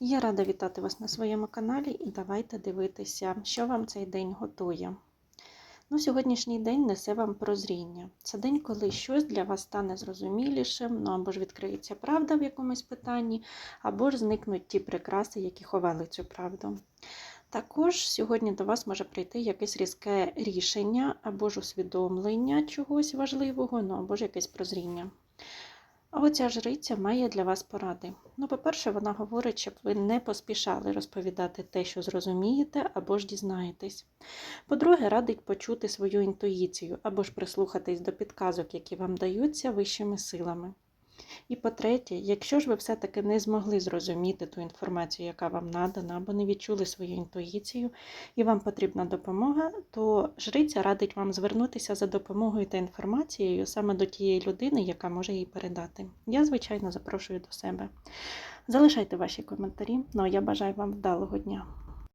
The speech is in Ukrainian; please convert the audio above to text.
Я рада вітати вас на своєму каналі і давайте дивитися, що вам цей день готує. Ну, Сьогоднішній день несе вам прозріння. Це день, коли щось для вас стане зрозумілішим, ну або ж відкриється правда в якомусь питанні, або ж зникнуть ті прикраси, які ховали цю правду. Також сьогодні до вас може прийти якесь різке рішення, або ж усвідомлення чогось важливого, ну або ж якесь прозріння. А оця жриця має для вас поради. Ну, по-перше, вона говорить, щоб ви не поспішали розповідати те, що зрозумієте, або ж дізнаєтесь. По-друге, радить почути свою інтуїцію, або ж прислухатись до підказок, які вам даються вищими силами. І по-третє, якщо ж ви все-таки не змогли зрозуміти ту інформацію, яка вам надана, або не відчули свою інтуїцію, і вам потрібна допомога, то жриця радить вам звернутися за допомогою та інформацією саме до тієї людини, яка може її передати. Я, звичайно, запрошую до себе. Залишайте ваші коментарі. Ну а я бажаю вам вдалого дня.